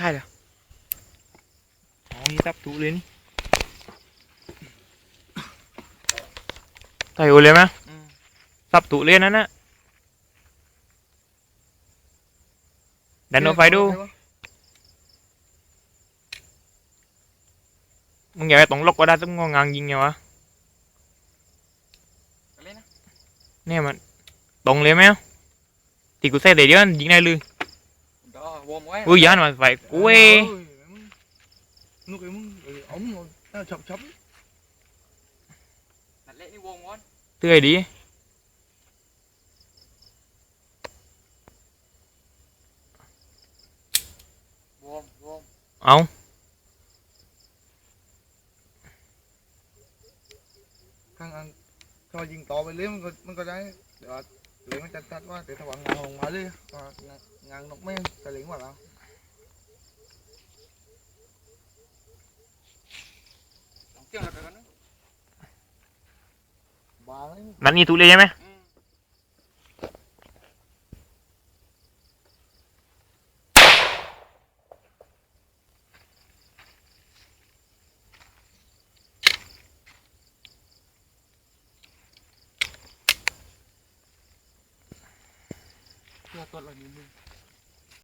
ถ่ายแล้วอ๋อนี่ตับถูเลยนี่ถ่ายโอเลยไหมตับถูเลยนั่นนะดันเอาไฟดู มึงอยากให้ตรงลกก็ได้ต้องงองางยิงไงวะอะไรนะเนี่ยมันตรงเลยไหมอะที่กูใส่แต่เดียวยิงได้เลย đó vôm quá อุ้ยยันมันไฟกูเอ้ย lúc ấy มึง ừ, ống nó- nó chậm chậm đặt lệ đi vôm quá เตื้อยดี vôm vôm เอา thằng ăn cho dình to về lên มันก็มันก็ได้ เหลืองมันจัดจัดว่าเดี๋ยวถ้าว่างานลงมาเลยว่างานงานกแม่งจะเหลืองว่าเราบาลนั่นนี่ถูกเลยใช่ไหม เพื่อตัวเรานิดนึง